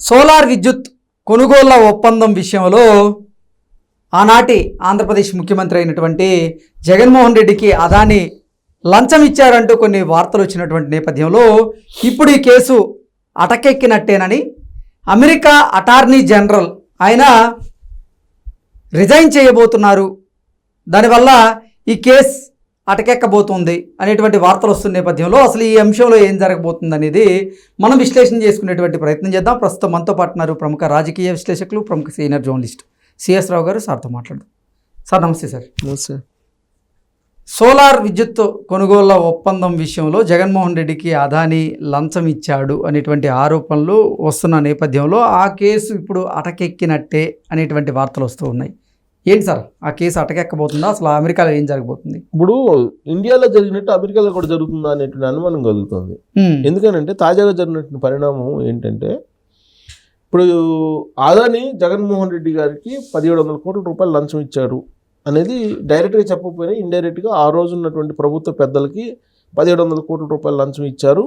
Solar విద్యుత్ కొనుగోళ్ళ ఒప్పందం విషయంలో ఆనాటి ఆంధ్రప్రదేశ్ ముఖ్యమంత్రి అయినటువంటి జగన్మోహన్ రెడ్డికి అదాని లంచం ఇచ్చారంటూ కొన్ని వార్తలు వచ్చినటువంటి నేపథ్యంలో ఇప్పుడు ఈ కేసు అటకెక్కినట్టేనని అమెరికా అటార్నీ జనరల్ ఆయన రిజైన్ చేయబోతున్నారు. దానివల్ల ఈ కేస్ అటకెక్కబోతుంది అనేటువంటి వార్తలు వస్తున్న నేపథ్యంలో అసలు ఈ అంశంలో ఏం జరగబోతుంది అనేది మనం విశ్లేషణ చేసుకునేటువంటి ప్రయత్నం చేద్దాం. ప్రస్తుతం మనతో పాటున్నారు ప్రముఖ రాజకీయ విశ్లేషకులు ప్రముఖ సీనియర్ జర్నలిస్ట్ సిఎస్ రావు గారు. సార్తో మాట్లాడదాం. సార్ నమస్తే సార్. సార్ సోలార్ విద్యుత్ కొనుగోళ్ళ ఒప్పందం విషయంలో జగన్మోహన్ రెడ్డికి అదాని లంచం ఇచ్చాడు అనేటువంటి ఆరోపణలు వస్తున్న నేపథ్యంలో ఆ కేసు ఇప్పుడు అటకెక్కినట్టే అనేటువంటి వార్తలు వస్తూ ఉన్నాయి. ఏంటి సార్? ఆ కేసు అటకెక్కబోతుందా? అసలు అమెరికాలో ఏం జరగబోతుంది? ఇప్పుడు ఇండియాలో జరిగినట్టు అమెరికాలో కూడా జరుగుతుందా అనేటువంటి అనుమానం కలుగుతుంది. ఎందుకనంటే తాజాగా జరిగినటువంటి పరిణామం ఏంటంటే ఇప్పుడు ఆదాని జగన్మోహన్ రెడ్డి గారికి పదిహేడు వందల కోట్ల రూపాయలు లంచం ఇచ్చారు అనేది డైరెక్ట్గా చెప్పకపోయినా ఇండైరెక్ట్గా ఆ రోజు ఉన్నటువంటి ప్రభుత్వ పెద్దలకి పదిహేడు వందల కోట్ల రూపాయలు లంచం ఇచ్చారు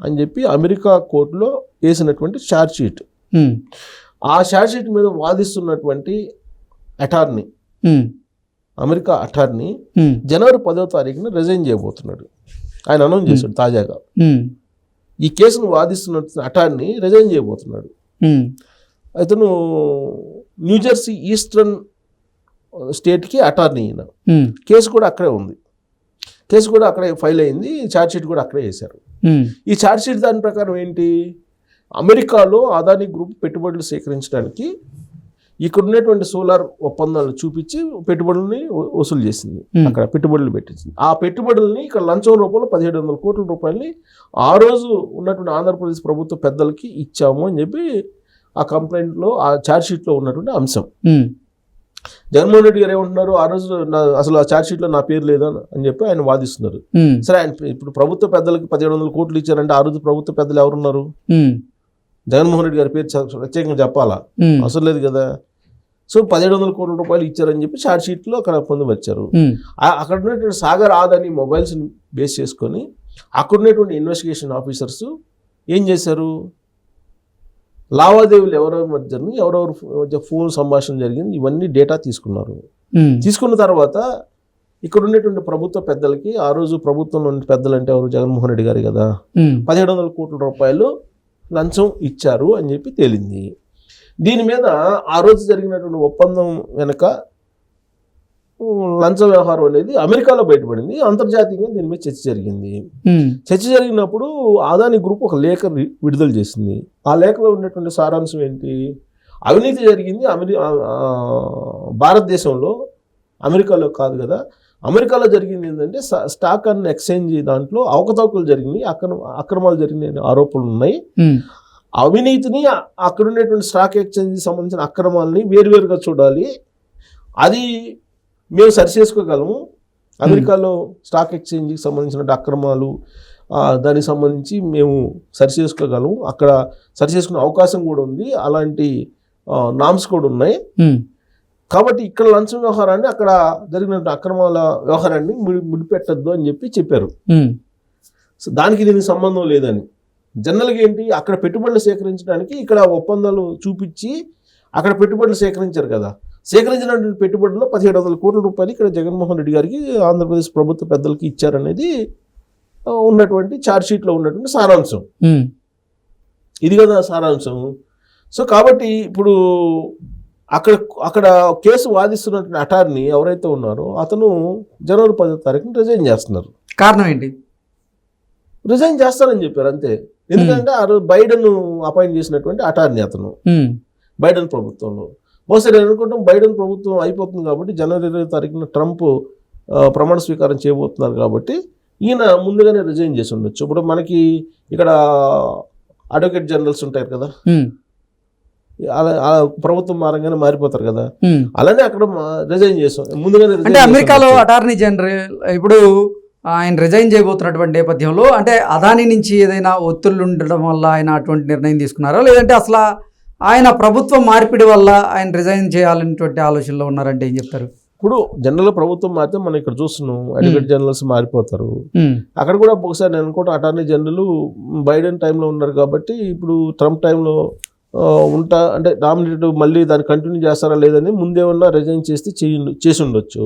అని చెప్పి అమెరికా కోర్టులో వేసినటువంటి ఛార్జ్ షీట్ ఆ ఛార్జ్ షీట్ మీద వాదిస్తున్నటువంటి అటార్నీ. అమెరికా అటార్నీ జనవరి పదో తారీఖున రిజైన్ చేయబోతున్నాడు. ఆయన అనౌన్స్ చేశాడు తాజాగా. ఈ కేసును వాదిస్తున్న అటార్నీ రిజైన్ చేయబోతున్నాడు. అతను న్యూజెర్సీ ఈస్టర్న్ స్టేట్కి అటార్నీ ఉమ్, కేసు కూడా అక్కడే ఉంది. కేసు కూడా అక్కడే ఫైల్ అయింది. ఛార్జ్ షీట్ కూడా అక్కడే వేశారు ఈ షీట్ దాని ప్రకారం ఏంటి? అమెరికాలో అదానీ గ్రూప్ పెట్టుబడులు సేకరించడానికి ఇక్కడ ఉన్నటువంటి సోలార్ ఒప్పందాలు చూపించి పెట్టుబడుల్ని వసూలు చేసింది. అక్కడ పెట్టుబడులు పెట్టించింది ఆ పెట్టుబడుల్ని ఇక్కడ లంచం రూపంలో పదిహేడు వందల కోట్ల రూపాయలని ఆ రోజు ఉన్నటువంటి ఆంధ్రప్రదేశ్ ప్రభుత్వ పెద్దలకి ఇచ్చాము అని చెప్పి ఆ కంప్లైంట్లో ఆ ఛార్జ్ షీట్లో ఉన్నటువంటి అంశం. జగన్మోహన్ రెడ్డి గారు ఏమంటున్నారు? ఆ రోజు నా అసలు ఆ ఛార్జ్ షీట్లో నా పేరు లేదా అని చెప్పి ఆయన వాదిస్తున్నారు. సరే ఆయన ఇప్పుడు ప్రభుత్వ పెద్దలకి పదిహేడు వందల కోట్లు ఇచ్చారంటే ఆ రోజు ప్రభుత్వ పెద్దలు ఎవరున్నారు? జగన్మోహన్ రెడ్డి గారి పేరు ప్రత్యేకంగా చెప్పాలా? అవసరం లేదు కదా. సో పదిహేడు వందల కోట్ల రూపాయలు ఇచ్చారని చెప్పి ఛార్జ్ షీట్లో అక్కడ ఆ- అక్కడ ఉన్నటువంటి సాగర్ ఆదని మొబైల్స్ని బేస్ చేసుకొని అక్కడ ఉన్నటువంటి ఇన్వెస్టిగేషన్ ఆఫీసర్స్ ఏం చేశారు? లావాదేవీలు ఎవరెవరి మధ్యని ఎవరెవరు మధ్య ఫోన్ సంభాషణ జరిగింది? ఇవన్నీ డేటా తీసుకున్నారు. తీసుకున్న తర్వాత ఇక్కడ ఉన్నటువంటి ప్రభుత్వ పెద్దలకి ఆ రోజు ప్రభుత్వంలో పెద్దలు అంటే ఎవరు? జగన్మోహన్ రెడ్డి గారు కదా. పదిహేడు వందల కోట్ల రూపాయలు లంచం ఇచ్చారు అని చెప్పి తేలింది. దీని మీద ఆ రోజు జరిగినటువంటి ఒప్పందం వెనుక లంచ వ్యవహారం అనేది అమెరికాలో బయటపడింది. అంతర్జాతీయంగా దీని మీద చర్చ జరిగింది. చర్చ జరిగినప్పుడు ఆదాని గ్రూప్ ఒక లేఖ విడుదల చేసింది. ఆ లేఖలో ఉన్నటువంటి సారాంశం ఏంటి? అవినీతి జరిగింది. అమెరి భారతదేశంలో అమెరికాలో కాదు కదా అమెరికాలో జరిగింది ఏంటంటే స్టాక్ అండ్ ఎక్స్చేంజ్ దాంట్లో అవకతవకలు జరిగినాయి. అక్రమ అక్రమాలు జరిగిన ఆరోపణలు ఉన్నాయి. అవినీతిని అక్కడ ఉన్నటువంటి స్టాక్ ఎక్స్చేంజ్ సంబంధించిన అక్రమాలని వేరువేరుగా చూడాలి. అది మేము సరి చేసుకోగలము అమెరికాలో స్టాక్ ఎక్స్చేంజ్కి సంబంధించిన అక్రమాలు దానికి సంబంధించి మేము సరి చేసుకోగలము అక్కడ సరి చేసుకునే అవకాశం కూడా ఉంది. అలాంటి నామ్స్ కూడా ఉన్నాయి. కాబట్టి ఇక్కడ లంచం వ్యవహారాన్ని అక్కడ జరిగిన అక్రమాల వ్యవహారాన్ని ముడి ముడిపెట్టద్దు అని చెప్పి చెప్పారు. సో దానికి దీనికి సంబంధం లేదని. జనరల్గా ఏంటి? అక్కడ పెట్టుబడులు సేకరించడానికి ఇక్కడ ఒప్పందాలు చూపించి అక్కడ పెట్టుబడులు సేకరించారు కదా. సేకరించినటువంటి పెట్టుబడుల్లో పదిహేడు వందల కోట్ల రూపాయలు ఇక్కడ జగన్మోహన్ రెడ్డి గారికి ఆంధ్రప్రదేశ్ ప్రభుత్వ పెద్దలకి ఇచ్చారనేది ఉన్నటువంటి ఛార్జ్ షీట్లో ఉన్నటువంటి సారాంశం. ఇది కదా సారాంశం. సో కాబట్టి ఇప్పుడు అక్కడ అక్కడ కేసు వాదిస్తున్నటువంటి అటార్నీ ఎవరైతే ఉన్నారో అతను జనవరి పదో తారీఖున రిజైన్ చేస్తున్నారు. కారణం ఏంటి? రిజైన్ చేస్తానని చెప్పారు అంతే. ఎందుకంటే ఆ రోజు బైడెన్ అపాయింట్ చేసినటువంటి అటార్నీ అతను. ఉమ్, బైడెన్ ప్రభుత్వంలో. బహుశా నేను అనుకుంటాం బైడెన్ ప్రభుత్వం అయిపోతుంది కాబట్టి జనవరి ఇరవై తారీఖున ట్రంప్ ప్రమాణ స్వీకారం చేయబోతున్నారు కాబట్టి ఈయన ముందుగానే రిజైన్ చేసి ఉండొచ్చు. ఇప్పుడు మనకి ఇక్కడ అడ్వకేట్ జనరల్స్ ఉంటారు కదా. ఉమ్, అలా ప్రభుత్వం మారంగానే మారిపోతారు కదా. అలానే అక్కడ రిజైన్ చేసాం. ముందుగానే అంటే అమెరికాలో. అటార్నీ జనరల్ ఇప్పుడు ఆయన రిజైన్ చేయబోతున్నటువంటి నేపథ్యంలో అంటే అదాని నుంచి ఏదైనా ఒత్తిళ్ళు ఉండడం వల్ల ఆయన అటువంటి నిర్ణయం తీసుకున్నారా? లేదంటే అసలు ఆయన ప్రభుత్వం మార్పిడి వల్ల ఆయన రిజైన్ చేయాలనేటువంటి ఆలోచనలో ఉన్నారంటే ఏం చెప్తారు? ఇప్పుడు జనరల్ ప్రభుత్వం మారితే మనం ఇక్కడ చూస్తున్నాం అడ్వకేట్ జనరల్స్ మారిపోతారు. అక్కడ కూడా ఒకసారి నేను అనుకుంటా అటార్నీ జనరల్ బైడెన్ టైంలో ఉన్నారు కాబట్టి ఇప్పుడు ట్రంప్ టైంలో ఉంటా అంటే నామినేటెడ్ మళ్ళీ దాన్ని కంటిన్యూ చేస్తారా లేదని ముందేమన్నా రిజైన్ చేస్తే చేయి చేసి ఉండొచ్చు.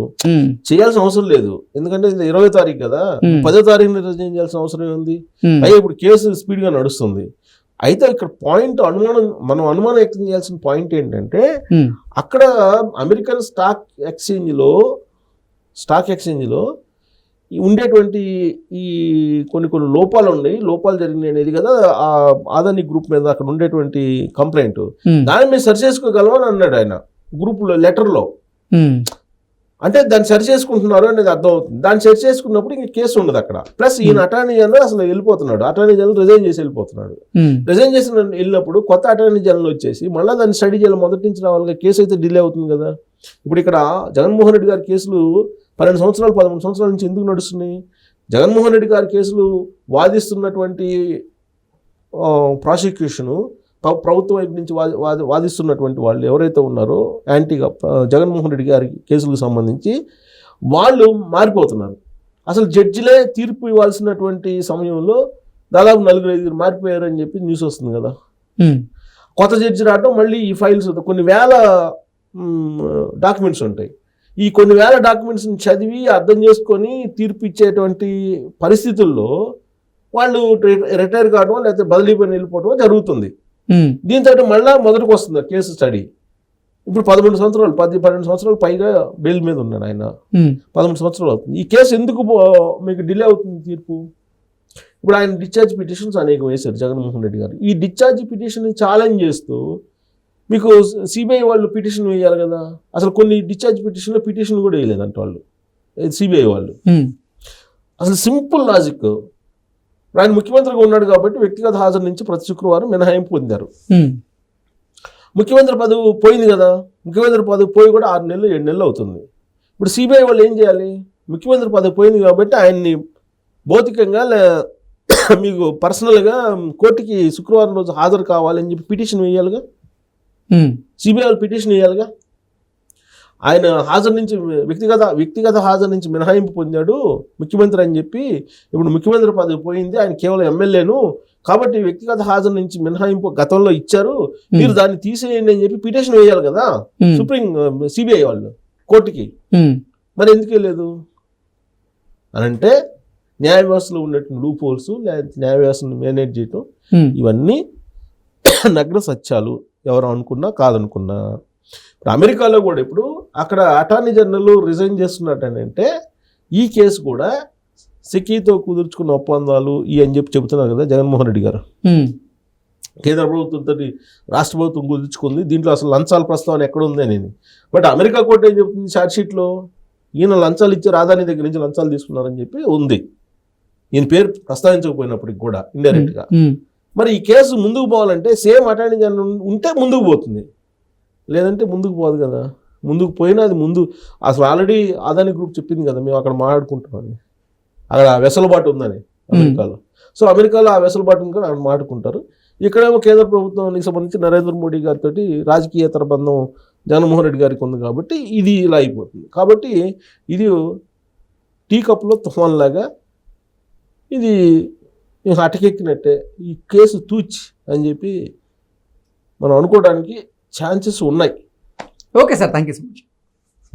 చేయాల్సిన అవసరం లేదు. ఎందుకంటే ఇది ఇరవై తారీఖు కదా. పదో తారీఖున రిజైన్ చేయాల్సిన అవసరం ఉంది అయ్యా ఇప్పుడు కేసు స్పీడ్గా నడుస్తుంది. అయితే ఇక్కడ పాయింట్ అనుమానం మనం అనుమానం వ్యక్తం చేయాల్సిన పాయింట్ ఏంటంటే అక్కడ అమెరికన్ స్టాక్ ఎక్స్చేంజ్లో స్టాక్ ఎక్స్చేంజ్లో ఉండేటువంటి ఈ కొన్ని కొన్ని లోపాలు ఉన్నాయి. లోపాలు జరిగినాయి అనేది కదా ఆ ఆదాని గ్రూప్ మీద అక్కడ ఉండేటువంటి కంప్లైంట్. దాన్ని మేము సరి చేసుకోగలమని అన్నాడు ఆయన. గ్రూప్లో లెటర్లో. ఉమ్, అంటే దాన్ని సరి చేసుకుంటున్నారు అనేది అర్థం అవుతుంది. దాన్ని సరి చేసుకున్నప్పుడు ఇంక కేసు ఉండదు అక్కడ. ప్లస్ ఈయన అటార్నీ జనరల్ అసలు వెళ్ళిపోతున్నాడు. అటార్నీ జనరల్ రిజైన్ చేసి వెళ్ళిపోతున్నాడు. రిజైన్ చేసి వెళ్ళినప్పుడు కొత్త అటార్నీ జనరల్ వచ్చేసి మళ్ళీ దాన్ని స్టడీ చేయాలి. మొదటి నుంచి రావాలి కేసు అయితే డిలే అవుతుంది కదా. ఇప్పుడు ఇక్కడ జగన్మోహన్ రెడ్డి గారి కేసులు పన్నెండు సంవత్సరాలు పదమూడు సంవత్సరాల నుంచి ఎందుకు నడుస్తున్నాయి? జగన్మోహన్ రెడ్డి గారి కేసులు వాదిస్తున్నటువంటి ప్రాసిక్యూషను ప్రభుత్వం వైపు నుంచి వాది వాది వాదిస్తున్నటువంటి వాళ్ళు ఎవరైతే ఉన్నారో యాంటీగా జగన్మోహన్ రెడ్డి గారి కేసులకు సంబంధించి వాళ్ళు మారిపోతున్నారు. అసలు జడ్జిలే తీర్పు ఇవ్వాల్సినటువంటి సమయంలో దాదాపు నలుగురు ఐదుగురు మారిపోయారని చెప్పి న్యూస్ వస్తుంది కదా. కొత్త జడ్జి రావడం మళ్ళీ ఈ ఫైల్స్ కొన్ని వేల డాక్యుమెంట్స్ ఉంటాయి. ఈ కొన్ని వేల డాక్యుమెంట్స్ని చదివి అర్థం చేసుకొని తీర్పు ఇచ్చేటువంటి పరిస్థితుల్లో వాళ్ళు రిటైర్ కావడం లేకపోతే బదిలీ పని వెళ్ళిపోవడం జరుగుతుంది. దీంతో మళ్ళీ మొదటికి వస్తుంది కేసు స్టడీ. ఇప్పుడు పదమూడు సంవత్సరాలు పది పన్నెండు సంవత్సరాలు పైగా బెయిల్ మీద ఉన్నాడు ఆయన. పదమూడు సంవత్సరాలు అవుతుంది. ఈ కేసు ఎందుకు మీకు డిలే అవుతుంది తీర్పు? ఇప్పుడు ఆయన డిశ్చార్జ్ పిటిషన్స్ అనేకం వేశారు జగన్మోహన్ రెడ్డి గారు. ఈ డిశ్చార్జ్ పిటిషన్ ఛాలెంజ్ చేస్తూ మీకు సిబిఐ వాళ్ళు పిటిషన్ వేయాలి కదా. అసలు కొన్ని డిశ్చార్జ్ పిటిషన్లో పిటిషన్ కూడా వేయలేదంట వాళ్ళు. సిబిఐ వాళ్ళు. అసలు సింపుల్ లాజిక్. ఆయన ముఖ్యమంత్రిగా ఉన్నాడు కాబట్టి వ్యక్తిగత హాజరు నుంచి ప్రతి శుక్రవారం మినహాయింపు పొందారు. ముఖ్యమంత్రి పదవి పోయింది కదా. ముఖ్యమంత్రి పదవి పోయి కూడా ఆరు నెలలు ఏడు నెలలు అవుతుంది. ఇప్పుడు సిబిఐ వాళ్ళు ఏం చేయాలి? ముఖ్యమంత్రి పదవి పోయింది కాబట్టి ఆయన్ని భౌతికంగా మీకు పర్సనల్గా కోర్టుకి శుక్రవారం రోజు హాజరు కావాలని చెప్పి పిటిషన్ వేయాలిగా? సిబిఐ వాళ్ళు పిటిషన్ వేయాలిగా ఆయన హాజరు నుంచి వ్యక్తిగత వ్యక్తిగత హాజరు నుంచి మినహాయింపు పొందాడు ముఖ్యమంత్రి అని చెప్పి. ఇప్పుడు ముఖ్యమంత్రి పదవి పోయింది ఆయన కేవలం ఎమ్మెల్యేను. కాబట్టి వ్యక్తిగత హాజరు నుంచి మినహాయింపు గతంలో ఇచ్చారు. మీరు దాన్ని తీసేయండి అని చెప్పి పిటిషన్ వేయాలి కదా. సుప్రీం సిబిఐ వాళ్ళు కోర్టుకి. మరి ఎందుకు వెళ్ళలేదు? అని అంటే న్యాయ వ్యవస్థలో ఉన్నటువంటి లూప్ హోల్స్ న్యాయ వ్యవస్థను మేనేజ్ చేయటం ఇవన్నీ నగ్న సత్యాలు. ఎవరు అనుకున్నా కాదనుకున్నా. ఇప్పుడు అమెరికాలో కూడా ఇప్పుడు అక్కడ అటార్నీ జనరల్ రిజైన్ చేస్తున్నట్టంటే ఈ కేసు కూడా సిక్కీతో కుదుర్చుకున్న ఒప్పందాలు ఇవి అని చెప్పి చెబుతున్నారు కదా జగన్మోహన్ రెడ్డి గారు. కేంద్ర ప్రభుత్వంతో రాష్ట్ర ప్రభుత్వం కుదుర్చుకుంది దీంట్లో అసలు లంచాల ప్రస్తావన ఎక్కడ ఉంది అనేది. బట్ అమెరికా కోర్టు ఏం చెప్తుంది ఛార్జ్ షీట్లో? ఈయన లంచాలు ఇచ్చారు ఆదాని దగ్గర నుంచి లంచాలు తీసుకున్నారని చెప్పి ఉంది. ఈయన పేరు ప్రస్తావించకపోయినప్పటికి కూడా ఇండైరెక్ట్గా. మరి ఈ కేసు ముందుకు పోవాలంటే సేమ్ అటార్నీ జనరల్ ఉంటే ముందుకు పోతుంది. లేదంటే ముందుకు పోదు కదా. ముందుకు పోయినా అది ముందు అసలు ఆల్రెడీ అదాని గ్రూప్ చెప్పింది కదా మేము అక్కడ మాట్లాడుకుంటామని. అక్కడ ఆ వెసులుబాటు ఉందని అమెరికాలో. సో అమెరికాలో ఆ వెసులుబాటు ఉంది కూడా అక్కడ మాట్లాడుకుంటారు. ఇక్కడేమో కేంద్ర ప్రభుత్వానికి సంబంధించి నరేంద్ర మోడీ గారితో రాజకీయేతర బంధం జగన్మోహన్ రెడ్డి గారికి ఉంది కాబట్టి ఇది ఇలా అయిపోతుంది. కాబట్టి ఇది టీ కప్లో తుఫాన్ లాగా ఇది ఇంకా అటకెక్కినట్టే ఈ కేసు తూచి అని చెప్పి మనం అనుకోవడానికి ఛాన్సెస్ ఉన్నాయి. Okay sir thank you so much.